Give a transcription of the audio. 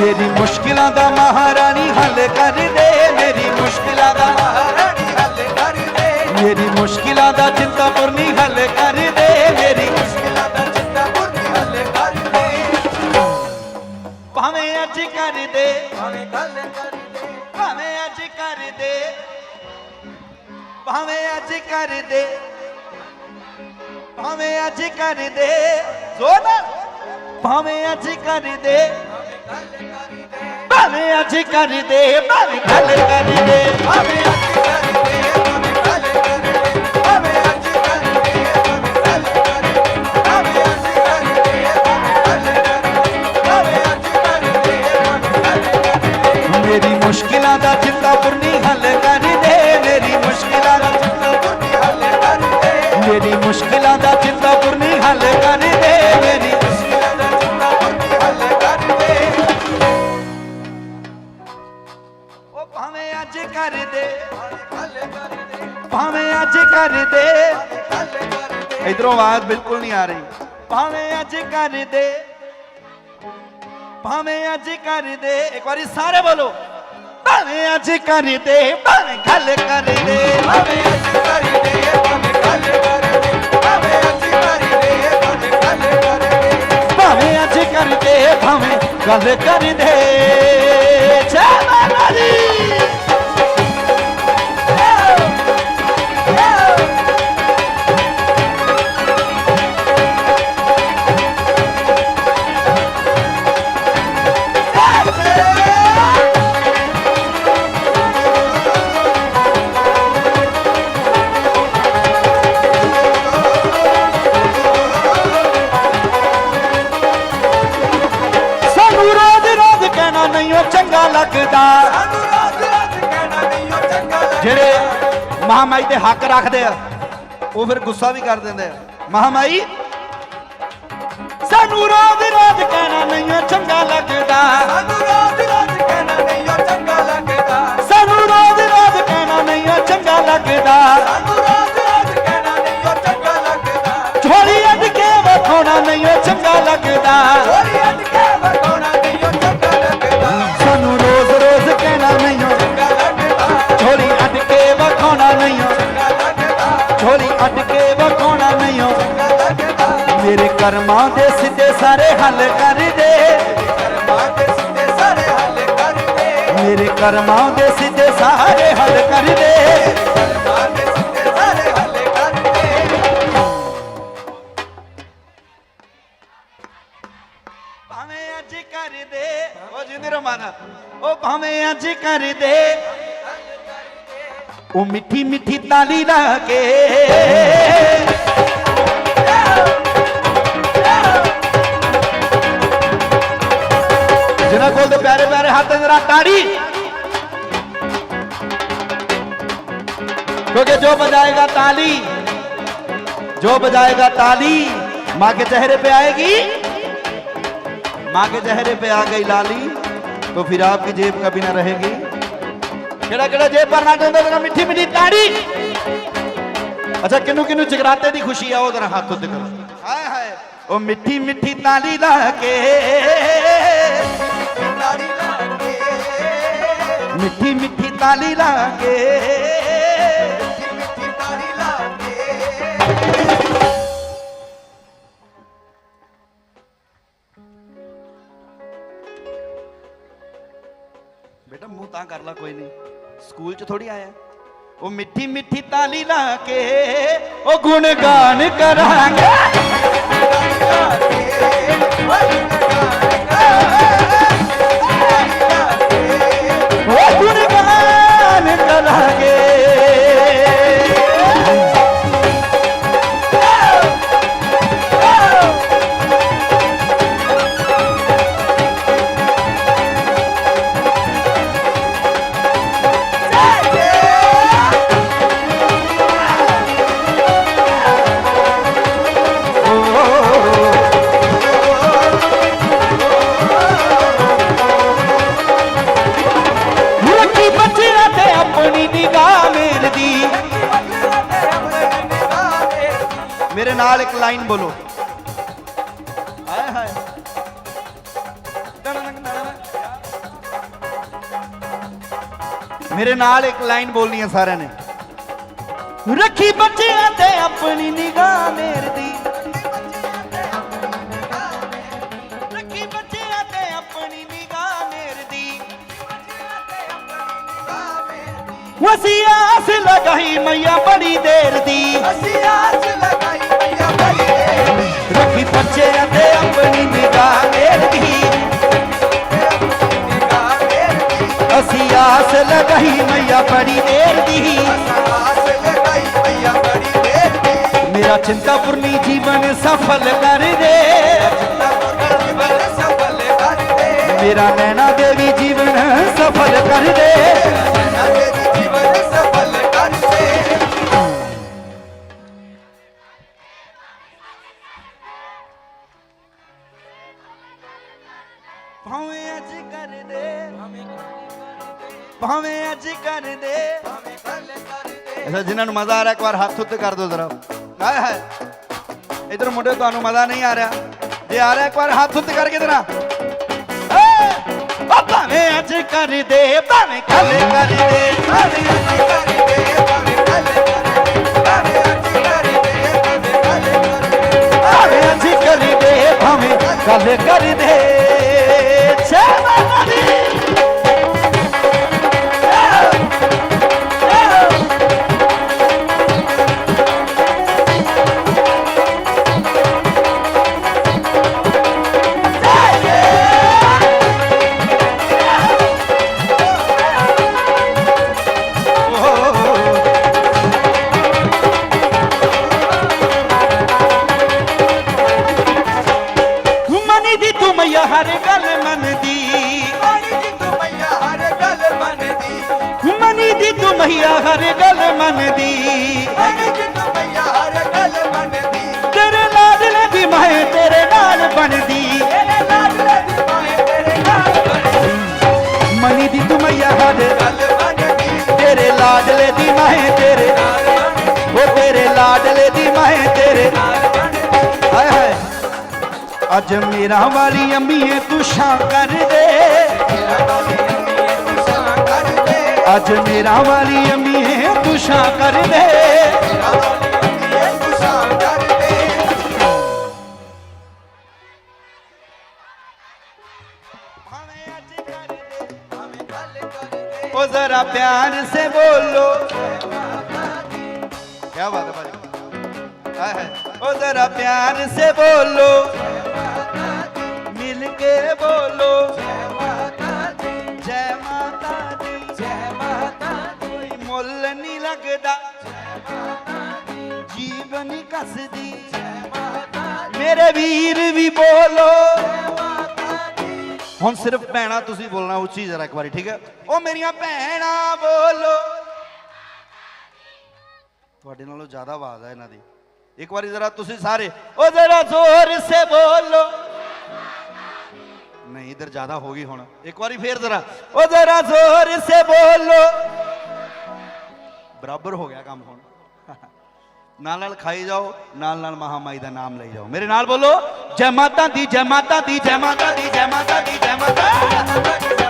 ਮੇਰੀ ਮੁਸ਼ਕਿਲਾਂ ਦਾ ਮਹਾਰਾਣੀ ਹੱਲ ਕਰ ਦੇ, ਮੇਰੀ ਮੁਸ਼ਕਿਲਾਂ ਦਾ ਮਹਾਰਾਣੀ ਹੱਲ ਕਰ ਦੇ। ਮੇਰੀ ਮੁਸ਼ਕਿਲਾਂ ਦਾ ਚਿੰਤਾ ਚਿੰਤਾਪੁਰਨੀ ਹੱਲ ਕਰ ਦੇ, ਮੇਰੀ ਮੁਸ਼ਕਿਲਾਂ ਦਾ ਚਿੰਤਾ ਪੁਰਨੀ ਹੱਲ ਕਰ ਦੇ। ਭਾਵੇਂ ਅੱਜ ਕਰ ਦੇ, ਭਾਵੇਂ ਗੱਲ ਕਰ ਦੇ, ਭਾਵੇਂ ਅੱਜ ਕਰ ਦੇ, ਭਾਵੇਂ ਅੱਜ ਕਰ ਦੇ, ਭਾਵੇਂ ਅੱਜ ਕਰ ਦੇ। ਜ਼ੋਰ ਨਾਲ, ਭਾਵੇਂ ਅੱਜ ਕਰ ਦੇ। ਭਾਵੇਂ ਅੱਜ ਕਰ ਭਾਵੇਂ ਗੱਲ ਕਰ ਭਾਵੇਂ ਅੱਜ ਕਰ ਭਾਵੇਂ ਗੱਲ ਕਰ ਭਾਵੇਂ ਅੱਜ ਕਰ ਭਾਵੇਂ ਗੱਲ ਕਰ ਭਾਵੇਂ ਅੱਜ ਕਰ ਭਾਵੇਂ ਗੱਲ ਕਰ ਭਾਵੇਂ ਅੱਜ ਕਰ ਭਾਵੇਂ ਗੱਲ ਕਰ ਮੇਰੀ ਮੁਸ਼ਕਿਲਾਂ ਦਾ ਚਿੰਤਾਪੁਰਨੀ ਹੱਲ ਕਰ ਦੇ ਮੇਰੀ ਮੁਸ਼ਕਿਲਾਂ ਦਾ ਪੁਰਨੀ ਹੱਲ ਕਰ ਮੇਰੀ ਮੁਸ਼ਕਿਲਾਂ ਦਾ ਚਿੰਤਾਪੁਰਨੀ ਇਧਰੋਂ ਆਵਾਜ਼ ਬਿਲਕੁਲ ਨਹੀਂ ਆ ਰਹੀ। ਭਾਵੇਂ ਅੱਜ ਕਰ ਦੇ ਭਾਵੇਂ ਅੱਜ ਕਰ ਦੇ ਇੱਕ ਵਾਰੀ ਸਾਰੇ ਬੋਲੋ। ਭਾਵੇਂ ਅੱਜ ਕਰ ਦੇ ਭਾਵੇਂ ਗੱਲ ਕਰ ਦੇ ਭਾਵੇਂ ਅੱਜ ਕਰ ਦੇ ਭਾਵੇਂ ਗੱਲ ਕਰ ਦੇ ਭਾਵੇਂ ਅੱਜ ਕਰ ਦੇ ਭਾਵੇਂ ਗੱਲ ਕਰ ਦੇ ਭਾਵੇਂ ਅੱਜ ਕਰ ਦੇ ਭਾਵੇਂ ਗੱਲ ਕਰ ਦੇ ਜਿਹੜੇ ਮਹਾਮਾਈ ਤੇ ਹੱਕ ਰੱਖਦੇ ਆ, ਉਹ ਫਿਰ ਗੁੱਸਾ ਵੀ ਕਰ ਦਿੰਦੇ ਆ। ਮਹਾਮਾਈ, ਸਾਨੂੰ ਰੋਜ਼ ਰੋਜ਼ ਕਹਿਣਾ ਨਹੀਂ ਚੰਗਾ ਲੱਗਦਾ। ਸਾਨੂੰ ਰਾਤ ਲੱਗਦਾ ਅੱਡ ਕੇ ਵਖਾਉਣਾ ਨਹੀਂ ਉਹ ਮੇਰੇ ਕਰਮਾਂ ਦੇ ਸਿੱਧੇ ਸਾਰੇ ਹੱਲ ਕਰ ਦੇ। ਸਿੱਧੇ ਸਾਰੇ ਹੱਲ ਕਰ ਦੇ ਮੇਰੇ ਕਰਮਾਂ ਦੇ ਸਿੱਧੇ ਸਾਰੇ ਹੱਲ ਕਰ ਦੇ। ਭਾਵੇਂ ਅੱਜ ਕਰ ਦੇ। ਉਹ ਜਿੰਦੀ ਰਮਾਨਾ ਉਹ ਭਾਵੇਂ ਅੱਜ ਕਰ ਦੇ। ओ मीठी मिठी ताली लगे। जना खोल दो तो प्यारे प्यारे हाथ जरा ताड़ी। क्योंकि जो बजाएगा ताली, जो बजाएगा ताली, माँ के चेहरे पे आएगी। माँ के चेहरे पे आ गई लाली तो फिर आपकी जेब कभी ना रहेगी। ਕਿਹੜਾ ਕਿਹੜਾ ਜੇਬ ਭਰਨਾ ਚਾਹੁੰਦਾ ਜਰਾ ਮਿੱਠੀ ਮਿੱਠੀ ਤਾੜੀ। ਅੱਛਾ ਕਿਨੂੰ ਕਿਨੂੰ ਜਗਰਾਤੇ ਦੀ ਖੁਸ਼ੀ ਆ ਉਹ ਜਰਾ ਹੱਥ ਉੱਤੇ ਕਰੋ। ਹਾਏ ਹਾਏ। ਉਹ ਮਿੱਠੀ ਮਿੱਠੀ ਤਾਲੀ ਲਾ ਕੇ। ਤਾੜੀ ਲਾ ਕੇ। ਮਿੱਠੀ ਮਿੱਠੀ ਤਾੜੀ ਲਾ ਕੇ। ਬੇਟਾ ਮੂੰਹ ਤਾਂ ਕਰ ਲਾ ਕੋਈ ਨਹੀਂ। ਸਕੂਲ ਚ ਥੋੜੀ ਆਇਆ। ਉਹ ਮਿੱਠੀ ਮਿੱਠੀ ਤਾਲੀ ਲਾ ਕੇ ਉਹ ਗੁਣਗਾਨ ਕਰਾਂਗੇ। ਉਹ ਬੋਲੋ। ਹਾਏ ਹਾਏ। ਮੇਰੇ ਨਾਲ ਇੱਕ ਲਾਈਨ ਬੋਲਣੀ ਹੈ ਸਾਰਿਆਂ ਨੇ। ਰੱਖੀ ਬੱਚਿਆਂ ਤੇ ਆਪਣੀ ਨਿਗਾਹ ਮੇਰ ਦੀ ਵਸੀਆ ਬੱਚਿਆਂ ਮਈਆ ਬੜੀ ਦੇਰ ਦੀ। ਵਸੀਆਸ ਲਗਾਈ। ਬੱਚਿਆਂ ਤੇ ਆਪਣੀ ਨਿਗਾਹ ਮੇਰੀ ਅਸੀਂ ਆਸ ਲਗਾਈ ਮਈਆ ਬੜੀ ਦੇਰ ਦੀ। ਆਸ ਮੇਰਾ ਚਿੰਤਾਪੁਰਨੀ ਜੀਵਨ ਸਫਲ ਕਰ ਜੀਵਨ ਸਫਲ ਕਰ ਦੇ ਮੇਰਾ ਨੈਣਾ ਦੇਵੀ ਜੀਵਨ ਸਫਲ ਕਰ ਦੇ ਅੱਛਾ ਜਿਨ੍ਹਾਂ ਨੂੰ ਮਜ਼ਾ ਆ ਰਿਹਾ ਇੱਕ ਵਾਰ ਹੱਥ ਉੱਤੇ ਕਰ ਦਿਓ ਜ਼ਰਾ ਹਾਏ ਹਾਏ ਇਧਰ ਮੁੰਡੇ ਤੁਹਾਨੂੰ ਮਜ਼ਾ ਨਹੀਂ ਆ ਰਿਹਾ ਜੇ ਆ ਰਿਹਾ ਇੱਕ ਵਾਰ ਹੱਥ ਉੱਤੇ ਕਰਕੇ ਦੇਣਾ ਓ ਭਾਵੇਂ ਅੱਜ ਕਰ ਭਾਵੇਂ ਕੱਲ ਕਰ ਭਾਵੇਂ ਅੱਜ ਕਰ ਭਾਵੇਂ ਕੱਲ ਕਰ ਭਾਵੇਂ ਅੱਜ ਕਰ ਭਾਵੇਂ ਕੱਲ ਕਰ ਭਾਵੇਂ ਅੱਜ ਕਰ ਭਾਵੇਂ ਕੱਲ ਕਰ ਮਈਆ ਹਰ ਗੱਲ ਮੰਨਦੀ। ਤੇਰੇ ਲਾਡਲੇ ਦੀ ਮੈਂ ਤੇਰੇ ਨਾਲ ਬਣਦੀ। ਤੇਰੇ ਲਾਡਲੇ ਦੀ ਮਾਏ ਤੇਰੇ ਨਾਲ ਬਣਦੀ। ਮਨੀ ਦੀ ਤੂੰ ਮਈਆ ਹਰ ਗੱਲ ਮੰਨਦੀ। ਤੇਰੇ ਲਾਡਲੇ ਦੀ ਮੈਂ ਤੇਰੇ ਉਹ ਤੇਰੇ ਲਾਡਲੇ ਦੀ ਮੈਂ ਤੇਰੇ ਹਾਏ ਹਾਏ। ਅੱਜ ਮੇਰਾ ਵਾਲੀ ਅੰਮੀਏ ਤੂੰ ਸ਼ਾਂ ਕਰ ਦੇ। ਅੱਜ ਮੇਰਾ ਵਾਲੀ ਅੰਮੀਏ ਤੁਸ਼ਾ ਕਰ ਦੇ। ਪਿਆਰ ਸੇ ਬੋਲੋ। ਕੀ ਬਾਤ ਹੈ ਭਾਈ ਜ਼ਰਾ ਪਿਆਰ ਸੇ ਬੋਲੋ। ਮਿਲ ਕੇ ਬੋਲੋ। ਜੀਵਨ ਕਸਦੀ। ਮੇਰੇ ਵੀਰ ਵੀ ਬੋਲੋ। ਹੁਣ ਸਿਰਫ ਭੈਣਾ ਤੁਸੀਂ ਬੋਲਣਾ ਉੱਚੀ ਜਰਾ ਇੱਕ ਵਾਰੀ, ਠੀਕ ਹੈ? ਉਹ ਮੇਰੀਆਂ ਭੈਣਾਂ ਬੋਲੋ। ਤੁਹਾਡੇ ਨਾਲੋਂ ਜ਼ਿਆਦਾ ਆਵਾਜ਼ ਹੈ ਇਹਨਾਂ ਦੀ। ਇੱਕ ਵਾਰੀ ਜਰਾ ਤੁਸੀਂ ਸਾਰੇ, ਉਹ ਜਰਾ ਜ਼ੋਰ ਸੇ ਬੋਲੋ। ਨਹੀਂ, ਇਧਰ ਜ਼ਿਆਦਾ ਹੋ ਗਈ ਹੁਣ। ਇੱਕ ਵਾਰੀ ਫੇਰ ਜਰਾ, ਉਹ ਜਰਾ ਜ਼ੋਰ ਸੇ ਬੋਲੋ। ਬਰਾਬਰ ਹੋ ਗਿਆ ਕੰਮ ਹੁਣ। ਨਾਲ ਨਾਲ ਖਾਈ ਜਾਓ, ਨਾਲ ਨਾਲ ਮਹਾਮਾਈ ਦਾ ਨਾਮ ਲਈ ਜਾਓ। ਮੇਰੇ ਨਾਲ ਬੋਲੋ, ਜੈ ਮਾਤਾ ਦੀ, ਜੈ ਮਾਤਾ ਦੀ, ਜੈ ਮਾਤਾ ਦੀ, ਜੈ ਮਾਤਾ ਦੀ, ਜੈ ਮਾਤਾ